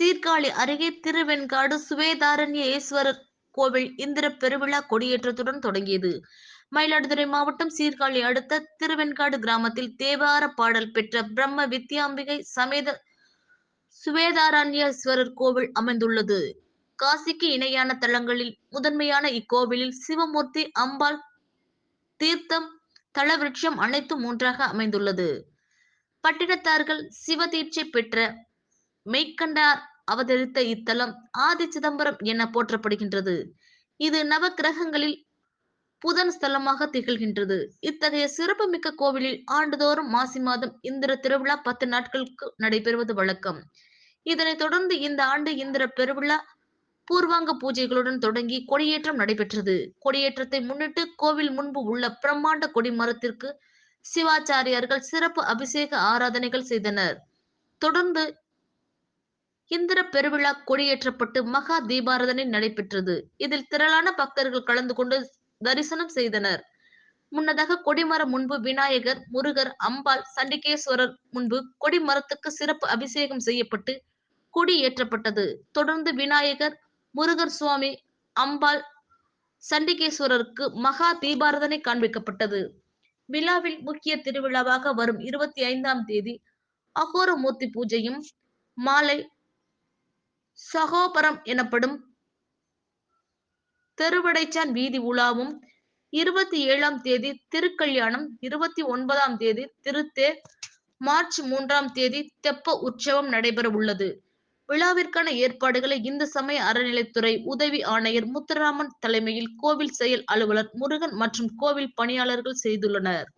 சீர்காழி அருகே திருவெண்காடு சுவேதாரண்யேஸ்வரர் கோவில் இந்திர பெருவிழா கொடியேற்றத்துடன் தொடங்கியது. மயிலாடுதுறை மாவட்டம் சீர்காழி அடுத்த திருவெண்காடு கிராமத்தில் தேவார பாடல் பெற்ற பிரம்ம வித்யாம்பிகை சமேத சுவேதாரண்யேஸ்வரர் கோவில் அமைந்துள்ளது. காசிக்கு இணையான தலங்களில் முதன்மையான இக்கோவிலில் சிவமூர்த்தி அம்பாள் தீர்த்தம் தலவிருட்சம் அனைத்தும் ஒன்றாக அமைந்துள்ளது. பட்டினத்தார்கள் சிவதீட்சை பெற்ற மெய்க்கண்டார் அவதரித்த இத்தலம் ஆதி சிதம்பரம் என போற்றப்படுகின்றது. இது நவ கிரகங்களில் புதன் ஸ்தலமாக திகழ்கின்றது. இத்தகைய சிறப்புமிக்க கோவிலில் ஆண்டுதோறும் மாசி மாதம் இந்திர திருவிழா பத்து நாட்களுக்கு நடைபெறுவது வழக்கம். இதனைத் தொடர்ந்து இந்த ஆண்டு இந்திர பெருவிழா பூர்வாங்க பூஜைகளுடன் தொடங்கி கொடியேற்றம் நடைபெற்றது. கொடியேற்றத்தை முன்னிட்டு கோவில் முன்பு உள்ள பிரம்மாண்ட கொடிமரத்திற்கு சிவாச்சாரியார்கள் சிறப்பு அபிஷேக ஆராதனைகள் செய்தனர். தொடர்ந்து இந்திர பெருவிழா கொடியேற்றப்பட்டு மகா தீபாரதனை நடைபெற்றது. இதில் திரளான பக்தர்கள் கலந்து கொண்டு தரிசனம் செய்தனர். முன்னதாக கொடிமரம் முன்பு விநாயகர் முருகர் அம்பாள் சண்டிகேஸ்வரர் முன்பு கொடிமரத்துக்கு சிறப்பு அபிஷேகம் செய்யப்பட்டு கொடி ஏற்றப்பட்டது. தொடர்ந்து விநாயகர் முருகர் சுவாமி அம்பாள் சண்டிகேஸ்வரருக்கு மகா தீபாரதனை காண்பிக்கப்பட்டது. விழாவில் முக்கிய திருவிழாவாக வரும் இருபத்தி ஐந்தாம் தேதி அகோரமூர்த்தி பூஜையும் மாலை சகோபரம் எனப்படும் தெருவடைச்சான் வீதி உலாவும். இருபத்தி ஏழாம் தேதி திருக்கல்யாணம் இருபத்தி ஒன்பதாம் தேதி திருத்தே மார்ச் மூன்றாம் தேதி தெப்ப உற்சவம் நடைபெற உள்ளது. விழாவிற்கான ஏற்பாடுகளை இந்து சமய அறநிலைத்துறை உதவி ஆணையர் முத்துராமன் தலைமையில் கோவில் செயல் அலுவலர் முருகன் மற்றும் கோவில் பணியாளர்கள் செய்துள்ளனர்.